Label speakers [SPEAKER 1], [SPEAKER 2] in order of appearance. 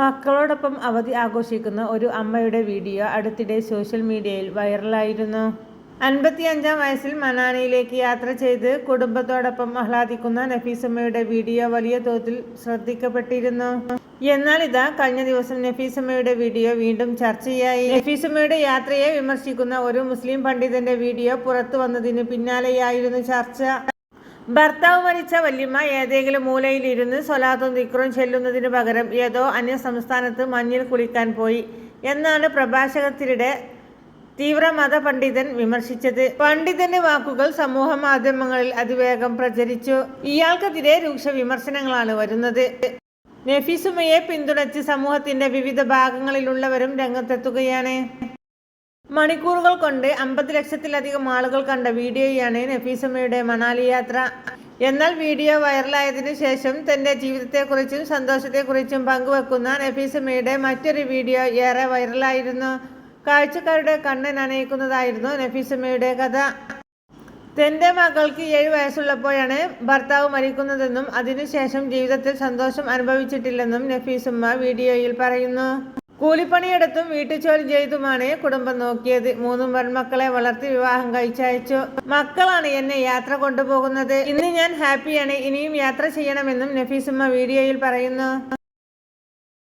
[SPEAKER 1] മക്കളോടൊപ്പം അവധി ആഘോഷിക്കുന്ന ഒരു അമ്മയുടെ വീഡിയോ അടുത്തിടെ സോഷ്യൽ മീഡിയയിൽ വൈറലായിരുന്നു. അൻപത്തിയഞ്ചാം വയസ്സിൽ മനാലിയിലേക്ക് യാത്ര ചെയ്ത് കുടുംബത്തോടൊപ്പം ആഹ്ലാദിക്കുന്ന നഫീസമ്മയുടെ വീഡിയോ വലിയ തോതിൽ ശ്രദ്ധിക്കപ്പെട്ടിരുന്നു. എന്നാൽ ഇതാ കഴിഞ്ഞ ദിവസം നഫീസമ്മയുടെ വീഡിയോ വീണ്ടും ചർച്ചയായി. നഫീസമ്മയുടെ യാത്രയെ വിമർശിക്കുന്ന ഒരു മുസ്ലിം പണ്ഡിതന്റെ വീഡിയോ പുറത്തു വന്നതിന് പിന്നാലെയായിരുന്നു ചർച്ച. ഭർത്താവ് മരിച്ച വല്യമ്മ ഏതെങ്കിലും മൂലയിലിരുന്ന് സ്വലാത്തും ദിക്റും ചെല്ലുന്നതിന് പകരം ഏതോ അന്യ സംസ്ഥാനത്ത് മഞ്ഞിൽ കുളിക്കാൻ പോയി എന്നാണ് പ്രഭാഷകത്തിനിടെ തീവ്രമത പണ്ഡിതൻ വിമർശിച്ചത്. പണ്ഡിതന്റെ വാക്കുകൾ സമൂഹ മാധ്യമങ്ങളിൽ അതിവേഗം പ്രചരിച്ചു. ഇയാൾക്കെതിരെ രൂക്ഷ വിമർശനങ്ങളാണ് വരുന്നത്. നഫീസുമയെ പിന്തുണച്ച് സമൂഹത്തിന്റെ വിവിധ ഭാഗങ്ങളിലുള്ളവരും രംഗത്തെത്തുകയാണ്. മണിക്കൂറുകൾ കൊണ്ട് അമ്പത് ലക്ഷത്തിലധികം ആളുകൾ കണ്ട വീഡിയോയാണ് നഫീസമ്മയുടെ മണാലി യാത്ര. എന്നാൽ വീഡിയോ വൈറലായതിനു ശേഷം തന്റെ ജീവിതത്തെക്കുറിച്ചും സന്തോഷത്തെക്കുറിച്ചും പങ്കുവെക്കുന്ന നഫീസമ്മയുടെ മറ്റൊരു വീഡിയോ ഏറെ വൈറലായിരുന്നു. കാഴ്ചക്കാരുടെ കണ്ണൻ അണയിക്കുന്നതായിരുന്നു നഫീസമ്മയുടെ കഥ. തന്റെ മകൾക്ക് ഏഴ് വയസ്സുള്ളപ്പോഴാണ് ഭർത്താവ് മരിക്കുന്നതെന്നും അതിനുശേഷം ജീവിതത്തിൽ സന്തോഷം അനുഭവിച്ചിട്ടില്ലെന്നും നഫീസമ്മ വീഡിയോയിൽ പറയുന്നു. കൂലിപ്പണിയെടുത്തും വീട്ടുജോലി ചെയ്തുമാണ് കുടുംബം നോക്കിയത്. മൂന്നും പെൺമക്കളെ വളർത്തി വിവാഹം കഴിച്ചയച്ചു. മക്കളാണ് എന്നെ യാത്ര കൊണ്ടുപോകുന്നത്. ഇന്ന് ഞാൻ ഹാപ്പിയാണ്. ഇനിയും യാത്ര ചെയ്യണമെന്നും നഫീസുമ്മ വീഡിയോയിൽ പറയുന്നു.